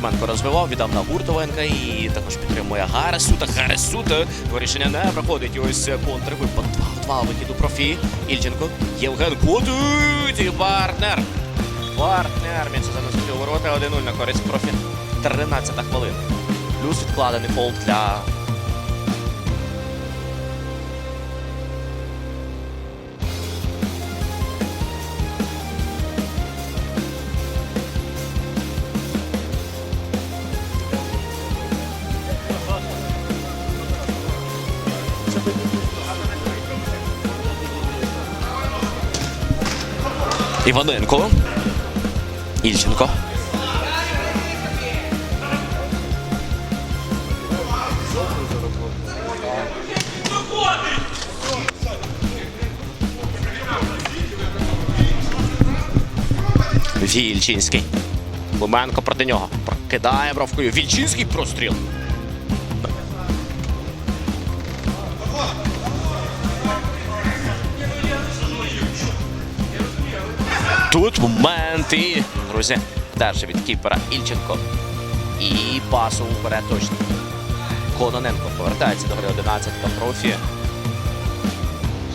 Клименко розвивав, віддав на Гуртовенка і також підтримує Гаресута. Гаресута. Рішення не проходить. І ось контрвипад. 2-2 вихід у профі. Ільченко. Євген Кутуть! І партнер. Партнер. М'яч заносить у ворота. 1-0 на користь профі. 13 хвилина. Плюс відкладений фолк для Іваненко. Ільченко. Вільчинський. Луменко проти нього. Прокидає бровкою. Вільчинський простріл. Тут момент і, друзі, далі від кіпера Ільченко. І пасу вперед точно. Кононенко повертається до гри 11 профі.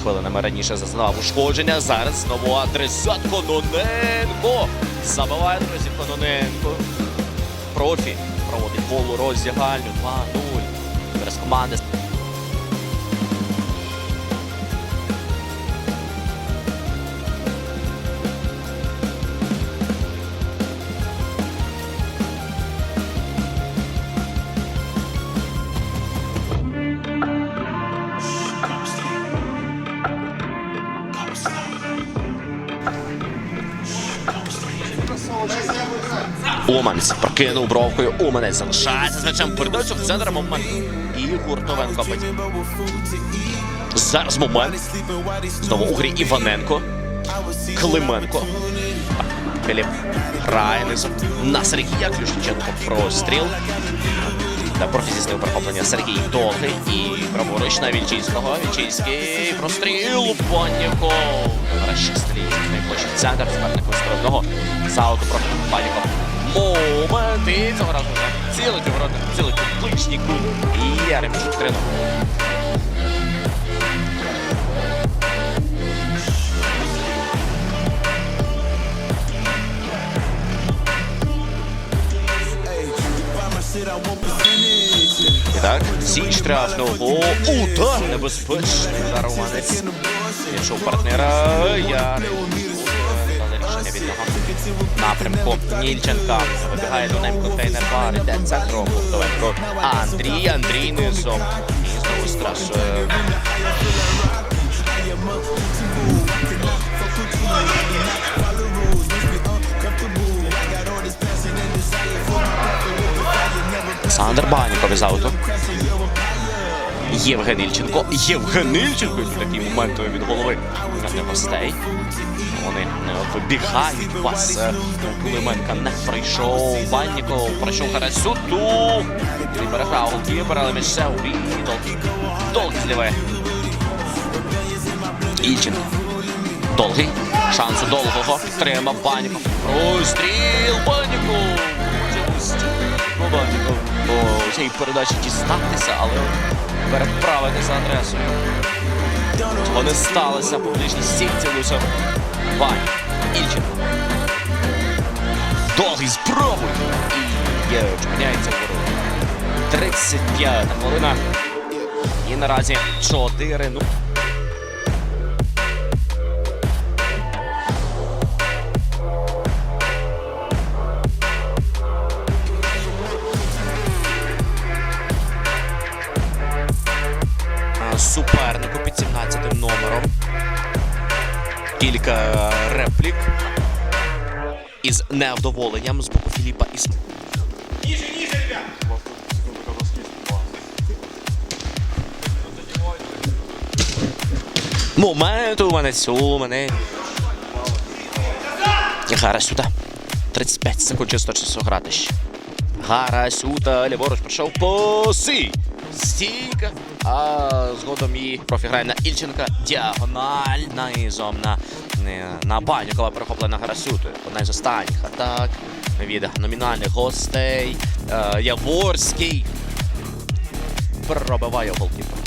Хвилинами раніше зазнав ушкодження. Зараз знову адресат Кононенко. Забиває, друзі, Кононенко. Профі проводить голу роздягальню 2-0. Зараз команди. Уманець прокинув бровкою. Уманець залишається з м'ячем. Передачу в центр момент. І Гуртовенко. Зараз момент. Знову у грі Іваненко. Клименко. Філіп грає низом на Сергія Ключниченко. Простріл. Та профізістив перехоплення Сергій Довгий і праворуч на Вільчинського. Вільчинський простріл. Банніков. Нарешті. Найближчий центр. Суперник виставного. Зауту проти Банніков. Момент. І цього разу цілить ворота. Цілить у ближній кут. І Яремчук 3 І так, всі штрафного удар небезпечний удар Романець. Іншого партнера я рішення від нього напрямку Нільченка. Вибігає до ним контейнер бар, іде центром Гуртовенко. Андрій, Андрій низом. І знову страшує. Олександр Баніков із ауту. Євген Ільченко. Євген Ільченко. Такий момент від голови для гостей. Вони вибігають. Пас е, Кулименка не прийшов. Банніков пройшов Харасюту. І переграв голкіпер, але у Долгий. Долгий зліває. Ільченко. Долгий. Шансу довгого. Підтримав Баніков. Простріл Баніков. Ну, Баніков по цій передачі дістатися, але переправити за адресою. Цього не сталося публічній стінці Лусов. Вань. Ільченко. Довгий спробуй. І є, чіпляється ворота. 35 хвилина. І наразі 4 Кілька реплік із невдоволенням з боку Філіпа Іс. Момент у мене у мене. Гарасюта. 35 секунд чисто часу грати ще. Гарасюта, ліворуч прийшов поси. Стійка. А згодом її профіграє на Ільченка. Діагональ низом на, на Банюкова перехоплена Гарасютою. Одна із останніх атак від номінальних гостей. Е, Яворський пробиває голкіпер.